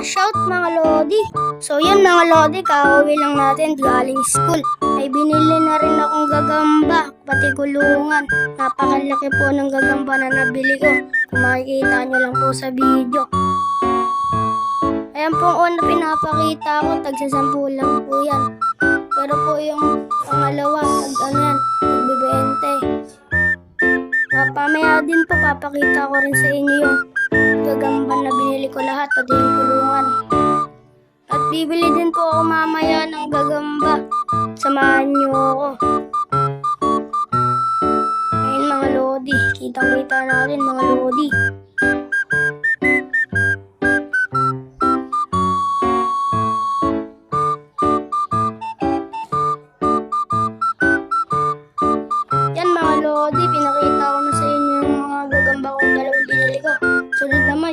shout mga Lodi. So yun mga Lodi, kauwi lang natin galing school. Ay binili na rin akong gagamba, pati gulungan. Napakalaki po ng gagamba na nabili ko. Kung makikita nyo lang po sa video. Ayan po una pinapakita ko, tagsasampu lang po yan. Pero po yung pangalawa, tag ano yan, tagbibente. Papamaya din po, papakita ko rin sa inyo yung gagamba lahat, pati yung kulungan. At bibili din po ako mamaya ng gagamba. Samahan niyo ako. Ayun mga lodi, kitang-kita natin mga lodi. Lodi, pinakita ko na sa inyo yung mga gagamba kong dalawang binili ko. Sunod naman